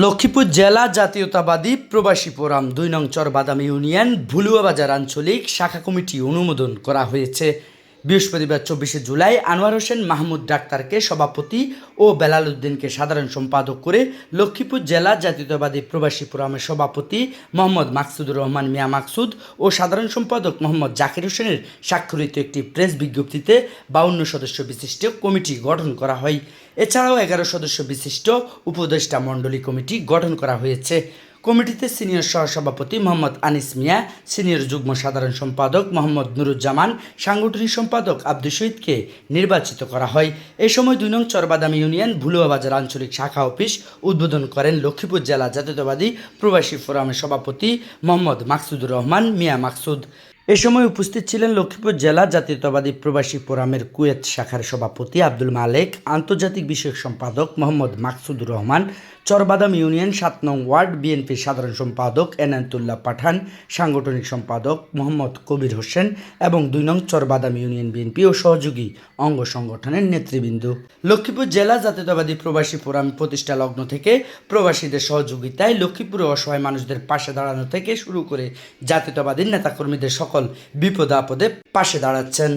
লক্ষ্মীপুর জেলা জাতীয়তাবাদী প্রবাসী ফোরাম দুই নং চর বাদাম ইউনিয়ন ভুলুয়া বাজার আঞ্চলিক শাখা কমিটি অনুমোদন করা হয়েছে। বৃহস্পতিবার চব্বিশে জুলাই আনোয়ার হোসেন মাহমুদ ডাক্তারকে সভাপতি ও বেলাল উদ্দিনকে সাধারণ সম্পাদক করে লক্ষ্মীপুর জেলা জাতীয়তাবাদী প্রবাসী ফোরামের সভাপতি মোহাম্মদ মাকসুদুর রহমান, মিয়া মাকসুদ ও সাধারণ সম্পাদক মোহাম্মদ জাকির হোসেনের স্বাক্ষরিত একটি প্রেস বিজ্ঞপ্তিতে বাউন্ন সদস্য বিশিষ্ট কমিটি গঠন করা হয়। এছাড়াও এগারো সদস্য বিশিষ্ট উপদেষ্টা মণ্ডলী কমিটি গঠন করা হয়েছে। কমিটিতে সিনিয়র সহসভাপতি মোহাম্মদ আনিস মিয়া, সিনিয়র যুগ্ম সাধারণ সম্পাদক মোহাম্মদ নুরুজ্জামান, সাংগঠনিক সম্পাদক আব্দুল শহীদকে নির্বাচিত করা হয়। এ সময় দুই নং চরবাদাম ইউনিয়ন ভুলুয়া বাজার আঞ্চলিক শাখা অফিস উদ্বোধন করেন লক্ষ্মীপুর জেলা জাতীয়তাবাদী প্রবাসী ফোরামের সভাপতি মোহাম্মদ মাকসুদুর রহমান, মিয়া মাকসুদ। এ সময় উপস্থিত ছিলেন লক্ষ্মীপুর জেলা জাতীয়তাবাদী প্রবাসী ফোরামের কুয়েত শাখার সভাপতি আব্দুল মালেক, আন্তর্জাতিক বিষয়ক সম্পাদক মোহাম্মদ মাকসুদুর রহমান, চরবাদাম ইউনিয়ন সাত নং ওয়ার্ড বিএনপির সাধারণ সম্পাদক এনায়তুল্লাহ পাঠান, সাংগঠনিক সম্পাদক মোহাম্মদ কবির হোসেন এবং দুই নং চরবাদাম ইউনিয়ন বিএনপি ও সহযোগী অঙ্গ সংগঠনের নেতৃবৃন্দ। লক্ষ্মীপুর জেলা জাতীয়তাবাদী প্রবাসী ফোরাম প্রতিষ্ঠা লগ্ন থেকে প্রবাসীদের সহযোগিতায় লক্ষ্মীপুরে অসহায় মানুষদের পাশে দাঁড়ানো থেকে শুরু করে জাতীয়তাবাদী নেতাকর্মীদের সকল বিপদ আপদে পাশে দাঁড়াচ্ছেন।